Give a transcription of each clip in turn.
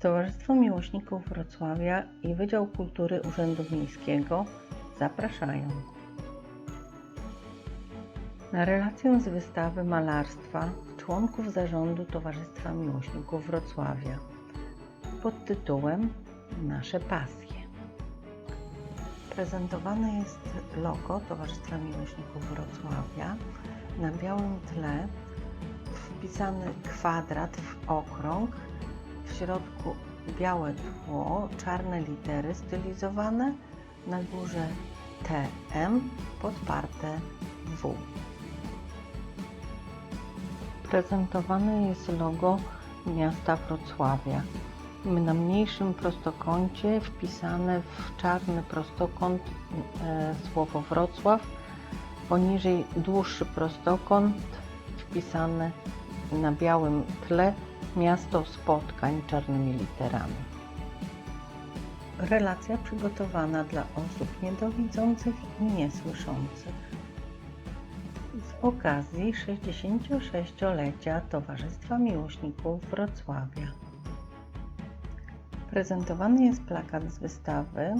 Towarzystwo Miłośników Wrocławia i Wydział Kultury Urzędu Miejskiego zapraszają. Na relację z wystawy malarstwa członków zarządu Towarzystwa Miłośników Wrocławia pod tytułem Nasze pasje. Prezentowane jest logo Towarzystwa Miłośników Wrocławia. Na białym tle wpisany kwadrat w okrąg, w środku białe tło, czarne litery stylizowane, na górze TM podparte W. Prezentowane jest logo miasta Wrocławia. Na mniejszym prostokącie wpisane w czarny prostokąt e, słowo Wrocław, poniżej dłuższy prostokąt wpisane na białym tle miasto spotkań czarnymi literami. Relacja przygotowana dla osób niedowidzących i niesłyszących. Z okazji 66-lecia Towarzystwa Miłośników Wrocławia. Prezentowany jest plakat z wystawy.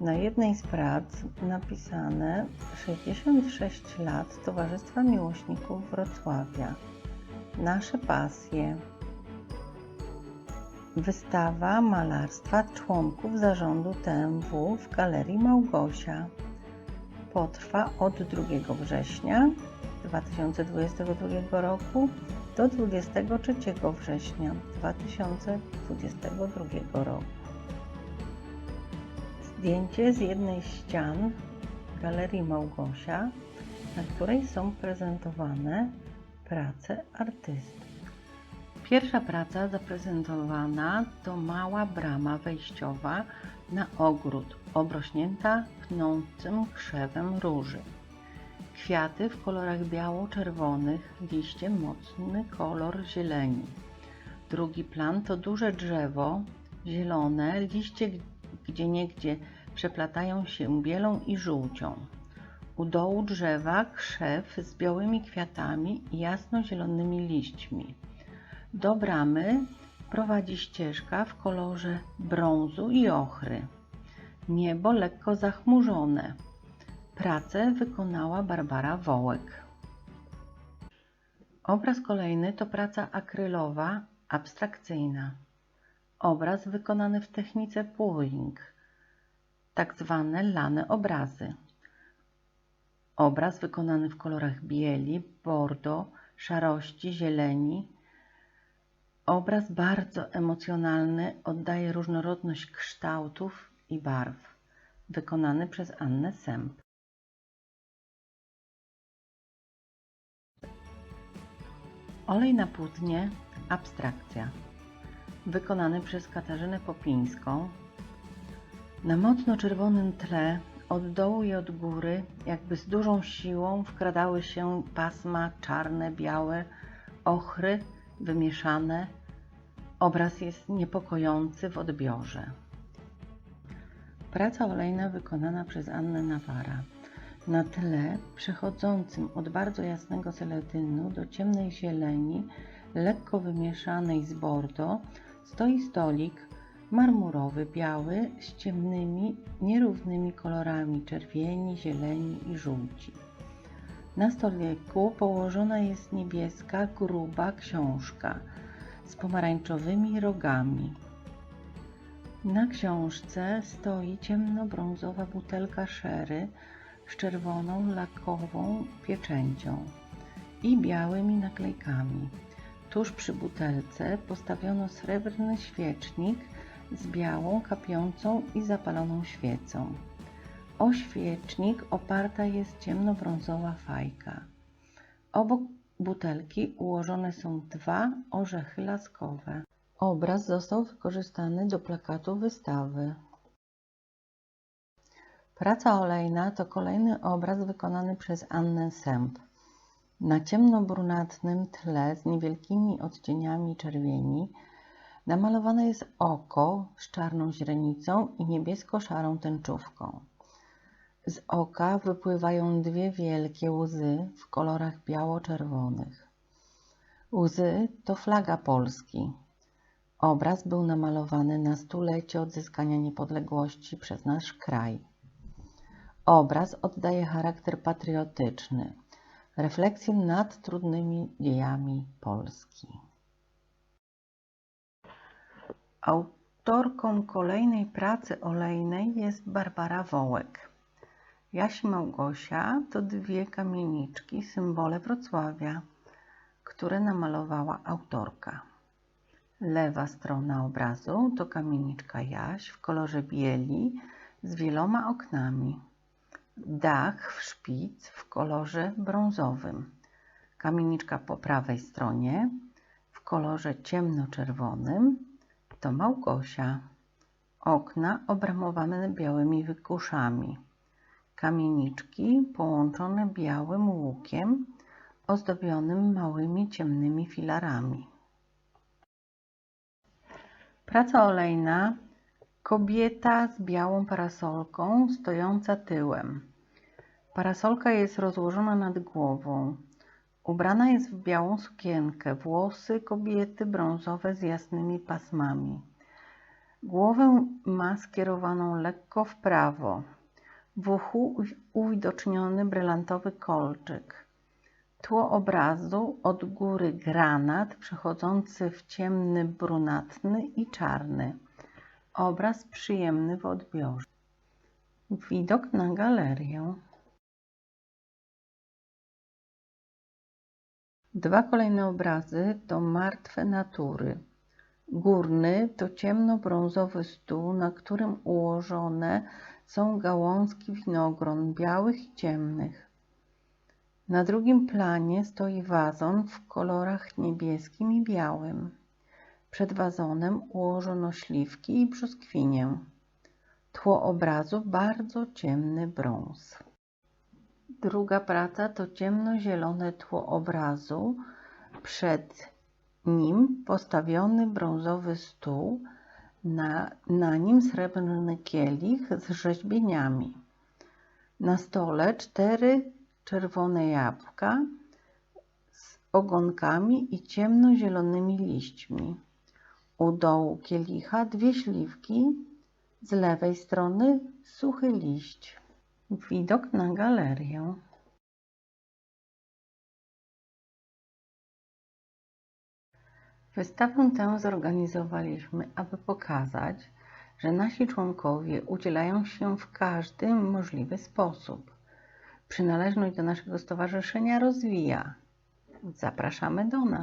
Na jednej z prac napisane 66 lat Towarzystwa Miłośników Wrocławia. Nasze pasje. Wystawa malarstwa członków zarządu TMW w Galerii Małgosia. Potrwa od 2 września 2022 roku do 23 września 2022 roku. Zdjęcie z jednej ścian Galerii Małgosia, na której są prezentowane prace artystów. Pierwsza praca zaprezentowana to mała brama wejściowa na ogród, obrośnięta pnącym krzewem róży. Kwiaty w kolorach biało-czerwonych, liście mocny kolor zieleni. Drugi plan to duże drzewo, zielone, liście gdzieniegdzie przeplatają się bielą i żółcią. U dołu drzewa krzew z białymi kwiatami i jasno-zielonymi liśćmi. Do bramy prowadzi ścieżka w kolorze brązu i ochry. Niebo lekko zachmurzone. Pracę wykonała Barbara Wołek. Obraz kolejny to praca akrylowa, abstrakcyjna. Obraz wykonany w technice pooling, tak zwane lane obrazy. Obraz wykonany w kolorach bieli, bordo, szarości, zieleni. Obraz bardzo emocjonalny, oddaje różnorodność kształtów i barw. Wykonany przez Annę Sęp. Olej na płótnie Abstrakcja. Wykonany przez Katarzynę Popińską. Na mocno czerwonym tle od dołu i od góry, jakby z dużą siłą, wkradały się pasma czarne, białe, ochry, wymieszane. Obraz jest niepokojący w odbiorze. Praca olejna wykonana przez Annę Nawara. Na tle przechodzącym od bardzo jasnego seledynu do ciemnej zieleni, lekko wymieszanej z bordo, stoi stolik marmurowy, biały, z ciemnymi, nierównymi kolorami czerwieni, zieleni i żółci. Na stoliku położona jest niebieska, gruba książka z pomarańczowymi rogami. Na książce stoi ciemnobrązowa butelka sherry z czerwoną lakową pieczęcią i białymi naklejkami. Tuż przy butelce postawiono srebrny świecznik z białą, kapiącą i zapaloną świecą. O świecznik oparta jest ciemnobrązowa fajka. Obok butelki ułożone są dwa orzechy laskowe. Obraz został wykorzystany do plakatu wystawy. Praca olejna to kolejny obraz wykonany przez Annę Sęp. Na ciemnobrunatnym tle z niewielkimi odcieniami czerwieni namalowane jest oko z czarną źrenicą i niebiesko-szarą tęczówką. Z oka wypływają dwie wielkie łzy w kolorach biało-czerwonych. Łzy to flaga Polski. Obraz był namalowany na stulecie odzyskania niepodległości przez nasz kraj. Obraz oddaje charakter patriotyczny, refleksję nad trudnymi dziejami Polski. Autorką kolejnej pracy olejnej jest Barbara Wołek. Jaś Małgosia to dwie kamieniczki, symbole Wrocławia, które namalowała autorka. Lewa strona obrazu to kamieniczka Jaś w kolorze bieli z wieloma oknami. Dach w szpic w kolorze brązowym. Kamieniczka po prawej stronie w kolorze ciemnoczerwonym to Małgosia. Okna obramowane białymi wykuszami. Kamieniczki połączone białym łukiem ozdobionym małymi ciemnymi filarami. Praca olejna Kobieta z białą parasolką stojąca tyłem. Parasolka jest rozłożona nad głową. Ubrana jest w białą sukienkę, włosy kobiety brązowe z jasnymi pasmami. Głowę ma skierowaną lekko w prawo. W uchu uwidoczniony brylantowy kolczyk. Tło obrazu od góry granat przechodzący w ciemny brunatny i czarny. Obraz przyjemny w odbiorze. Widok na galerię. Dwa kolejne obrazy to martwe natury. Górny to ciemnobrązowy stół, na którym ułożone są gałązki winogron białych i ciemnych. Na drugim planie stoi wazon w kolorach niebieskim i białym. Przed wazonem ułożono śliwki i brzoskwinię. Tło obrazu bardzo ciemny brąz. Druga praca to ciemnozielone tło obrazu. Przed nim postawiony brązowy stół, na, na nim srebrny kielich z rzeźbieniami. Na stole cztery czerwone jabłka z ogonkami i ciemnozielonymi liśćmi. U dołu kielicha dwie śliwki, z lewej strony suchy liść. Widok na galerię. Wystawę tę zorganizowaliśmy, aby pokazać, że nasi członkowie udzielają się w każdy możliwy sposób. Przynależność do naszego stowarzyszenia rozwija. Zapraszamy do nas.